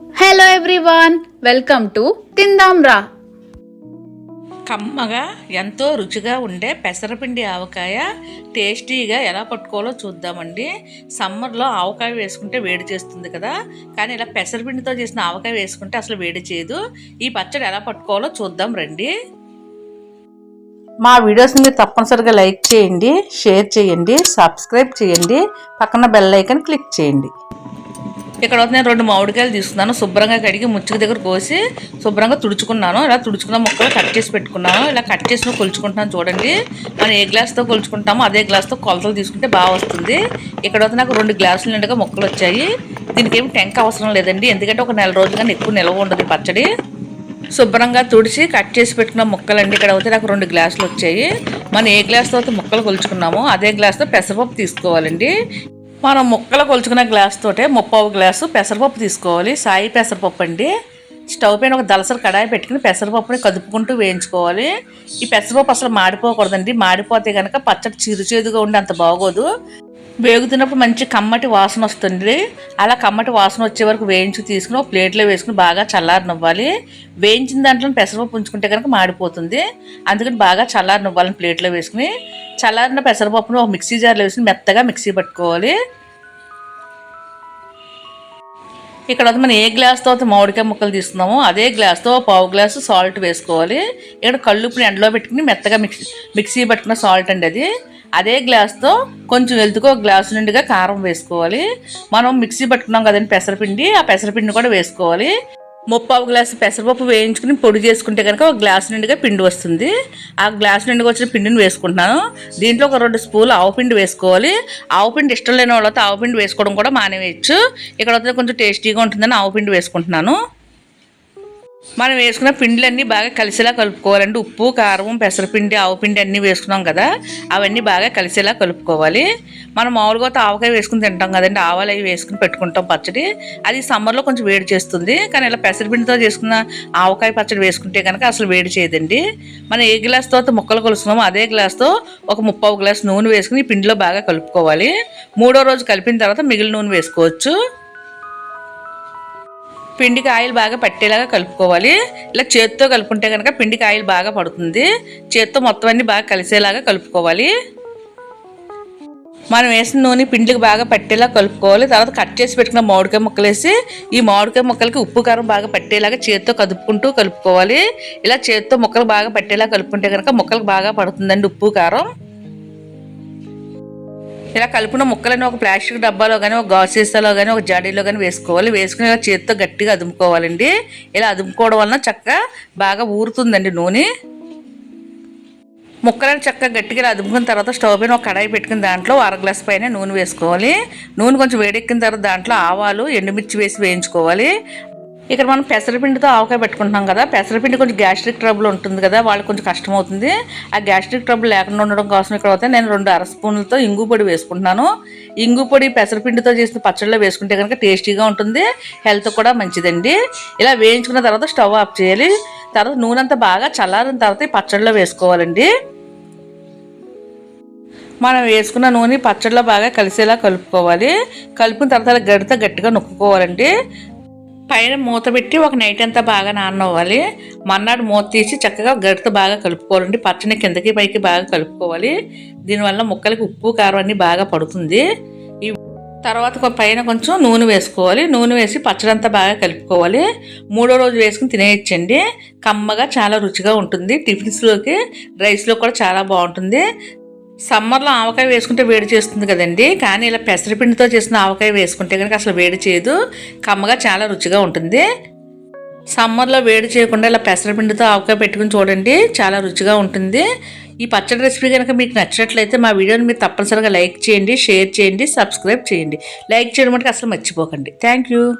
Hello everyone welcome to తిందాం రా కమ్మగా ఎంతో రుచిగా ఉండే పెసరపిండి ఆవకాయ టేస్టీగా ఎలా పట్టుకోవాలో చూద్దామండి. సమ్మర్లో ఆవకాయ వేసుకుంటే వేడి చేస్తుంది కదా. కానీ ఇలా పెసరపిండితో చేసిన ఆవకాయ వేసుకుంటే అసలు వేడి చేయదు. ఈ పచ్చడి ఎలా పట్టుకోవాలో చూద్దాం రండి. మా వీడియోస్ని మీరు తప్పనిసరిగా లైక్ చేయండి షేర్ చేయండి సబ్స్క్రైబ్ చేయండి పక్కన బెల్ ఐకన్ క్లిక్ చేయండి. ఇక్కడ నేను రెండు మామిడికాయలు తీసుకున్నాను. శుభ్రంగా కడిగి ముచ్చుకు దగ్గర కోసి శుభ్రంగా తుడుచుకున్నాను. ఇలా తుడుచుకున్న ముక్కలు కట్ చేసి పెట్టుకున్నాను. ఇలా కట్ చేసిన కొలుచుకుంటున్నాను చూడండి. మనం ఏ గ్లాస్తో కొలుచుకుంటామో అదే గ్లాస్తో కొలతలు తీసుకుంటే బాగా వస్తుంది. ఇక్కడ నాకు రెండు గ్లాసులు నిండుగా ముక్కలు వచ్చాయి. దీనికి ఏమి టెంక అవసరం లేదండి. ఎందుకంటే ఒక నెల రోజులు కానీ ఎక్కువ నిల్వ ఉండదు పచ్చడి. శుభ్రంగా తుడిచి కట్ చేసి పెట్టుకున్న ముక్కలండి ఇక్కడ అయితే నాకు రెండు గ్లాసులు వచ్చాయి. మనం ఏ గ్లాస్తో అయితే ముక్కలు కొలుచుకున్నామో అదే గ్లాస్తో పెసరపప్పు తీసుకోవాలండి. మనం ముక్కలు కొలుచుకున్న గ్లాస్ తోటే ముప్పావు గ్లాసు పెసరపప్పు తీసుకోవాలి. సాయి పెసరపప్పు అండి. స్టవ్ పైన ఒక దలసరి కడాయి పెట్టుకుని పెసరపప్పుని కదుపుకుంటూ వేయించుకోవాలి. ఈ పెసరపప్పు అసలు మాడిపోకూడదండి. మాడిపోతే కనుక పచ్చడి చిరుచేదుగా ఉండి అంత బాగోదు. వేగుతున్నప్పుడు మంచి కమ్మటి వాసన వస్తుంది. అలా కమ్మటి వాసన వచ్చే వరకు వేయించి తీసుకుని ఒక ప్లేట్లో వేసుకుని బాగా చల్లారనివ్వాలి వేయించిన దాంట్లో పెసరపప్పు ఉంచుకుంటే కనుక మాడిపోతుంది. అందుకని బాగా చల్లారనివ్వాలని ప్లేట్లో వేసుకుని చల్లారిన పెసరపప్పును ఒక మిక్సీ జార్లో వేసుకుని మెత్తగా మిక్సీ పట్టుకోవాలి. ఇక్కడ మనం ఏ గ్లాస్తో అయితే మామిడికాయ ముక్కలు తీసుకున్నామో అదే గ్లాస్తో పావు గ్లాసు సాల్ట్ వేసుకోవాలి. ఇక్కడ కళ్ళుప్పుని ఎండలో పెట్టుకుని మెత్తగా మిక్సీ మిక్సీ పట్టుకున్న సాల్ట్ అండి అది. అదే గ్లాస్తో కొంచెం వెళ్తుకో ఒక గ్లాసు నిండుగా కారం వేసుకోవాలి. మనం మిక్సీ పట్టుకున్నాం కదండి పెసరపిండి ఆ పెసరపిండిని కూడా వేసుకోవాలి. ముప్పావు గ్లాసు పెసరపప్పు వేయించుకుని పొడి చేసుకుంటే కనుక ఒక గ్లాసు నిండుగా పిండి వస్తుంది. ఆ గ్లాసు నిండుగా వచ్చిన పిండిని వేసుకుంటున్నాను. దీంట్లో ఒక రెండు స్పూన్లు ఆవు పిండి వేసుకోవాలి. ఆవు పిండి ఇష్టం లేని వాళ్ళతో ఆవు పిండి వేసుకోవడం కూడా మానేయచ్చు. ఇక్కడ కొంచెం టేస్టీగా ఉంటుందని ఆవు పిండి వేసుకుంటున్నాను. మనం వేసుకున్న పిండిలన్నీ బాగా కలిసేలా కలుపుకోవాలండి. ఉప్పు కారం పెసరపిండి ఆవు పిండి అన్నీ వేసుకున్నాం కదా అవన్నీ బాగా కలిసేలా కలుపుకోవాలి. మనం మామూలుగా అయితే ఆవకాయ వేసుకుని తింటాం కదండి. ఆవాలు అవి వేసుకుని పెట్టుకుంటాం పచ్చడి. అది సమ్మర్లో కొంచెం వేడి చేస్తుంది. కానీ ఇలా పెసరపిండితో చేసుకున్న ఆవకాయ పచ్చడి వేసుకుంటే కనుక అసలు వేడి చేయదండి. మనం ఏ గ్లాస్తో అయితే ముక్కలు కలుస్తున్నామో అదే గ్లాస్తో ఒక ముప్పావు గ్లాస్ నూనె వేసుకుని పిండిలో బాగా కలుపుకోవాలి. మూడో రోజు కలిపిన తర్వాత మిగిలిన నూనె వేసుకోవచ్చు. పిండికి ఆయిల్ బాగా పట్టేలాగా కలుపుకోవాలి. ఇలా చేత్తో కలుపుకుంటే కనుక పిండికి ఆయిల్ బాగా పడుతుంది. చేత్తో మొత్తం అన్ని బాగా కలిసేలాగా కలుపుకోవాలి. మనం వేసిన నూనె పిండికి బాగా పట్టేలా కలుపుకోవాలి. తర్వాత కట్ చేసి పెట్టుకున్న మామిడికాయ ముక్కలు వేసి ఈ మామిడికాయ ముక్కలకి ఉప్పు కారం బాగా పట్టేలాగా చేత్తో కదుపుకుంటూ కలుపుకోవాలి. ఇలా చేత్తో ముక్కలు బాగా పట్టేలా కలుపుకుంటే కనుక ముక్కలకు బాగా పడుతుందండి ఉప్పు కారం. ఇలా కలుపున ముక్కలను ఒక ప్లాస్టిక్ డబ్బాలో కానీ ఒక గాసీసాలో సీసాలో కానీ ఒక జాడీలో కానీ వేసుకోవాలి. వేసుకుని ఇలా చేతితో గట్టిగా అదుముకోవాలండి. ఇలా అదుముకోవడం వలన చక్కగా బాగా ఊరుతుందండి నూనె. ముక్కలను చక్కగా గట్టిగా అదుపుకున్న తర్వాత స్టవ్ పైన ఒక కడాయి పెట్టుకుని దాంట్లో అర గ్లాస్ పైన నూనె వేసుకోవాలి. నూనె కొంచెం వేడెక్కిన తర్వాత దాంట్లో ఆవాలు ఎండుమిర్చి వేసి వేయించుకోవాలి. ఇక్కడ మనం పెసరపిండితో ఆవకాయ పెట్టుకుంటున్నాం కదా. పెసరపిండి కొంచెం గ్యాస్ట్రిక్ ట్రబుల్ ఉంటుంది కదా వాళ్ళకి కొంచెం కష్టం అవుతుంది ఆ గ్యాస్ట్రిక్ ట్రబుల్ లేకుండా ఉండడం కోసం ఇక్కడ అయితే నేను రెండు అర స్పూన్లతో ఇంగు పొడి వేసుకుంటున్నాను. ఇంగు పొడి పెసరపిండితో చేసిన పచ్చడిలో వేసుకుంటే కనుక టేస్టీగా ఉంటుంది హెల్త్ కూడా మంచిదండి. ఇలా వేయించుకున్న తర్వాత స్టవ్ ఆఫ్ చేయాలి. తర్వాత నూనె అంతా బాగా చల్లారిన తర్వాత ఈ పచ్చడిలో వేసుకోవాలండి. మనం వేసుకున్న నూనె పచ్చడిలో బాగా కలిసేలా కలుపుకోవాలి. కలిపిన తర్వాత గడితో గట్టిగా నొక్కుకోవాలండి. పైన మూత పెట్టి ఒక నైట్ అంతా బాగా నానవ్వాలి మన్నాడు మూత తీసి చక్కగా గడితో బాగా కలుపుకోవాలండి. పచ్చని కిందకి పైకి బాగా కలుపుకోవాలి. దీనివల్ల ముక్కలకి ఉప్పు కారం అన్నీ బాగా పడుతుంది. ఈ తర్వాత పైన కొంచెం నూనె వేసుకోవాలి. నూనె వేసి పచ్చడి అంతా బాగా కలుపుకోవాలి. మూడో రోజు వేసుకుని తినేయచ్చండి. కమ్మగా చాలా రుచిగా ఉంటుంది. టిఫిన్స్లోకి రైస్లో కూడా చాలా బాగుంటుంది. సమ్మర్లో ఆవకాయ వేసుకుంటే వేడి చేస్తుంది కదండి. కానీ ఇలా పెసరపిండితో చేసిన ఆవకాయ వేసుకుంటే కనుక అసలు వేడి చేయదు. కమ్మగా చాలా రుచిగా ఉంటుంది. సమ్మర్లో వేడి చేయకుండా ఇలా పెసరపిండితో ఆవకాయ పెట్టుకుని చూడండి. చాలా రుచిగా ఉంటుంది. ఈ పచ్చడి రెసిపీ కనుక మీకు నచ్చినట్లయితే మా వీడియోని మీరు తప్పనిసరిగా లైక్ చేయండి షేర్ చేయండి సబ్స్క్రైబ్ చేయండి. లైక్ చేయడం మటుకు అసలు మర్చిపోకండి. Thank you.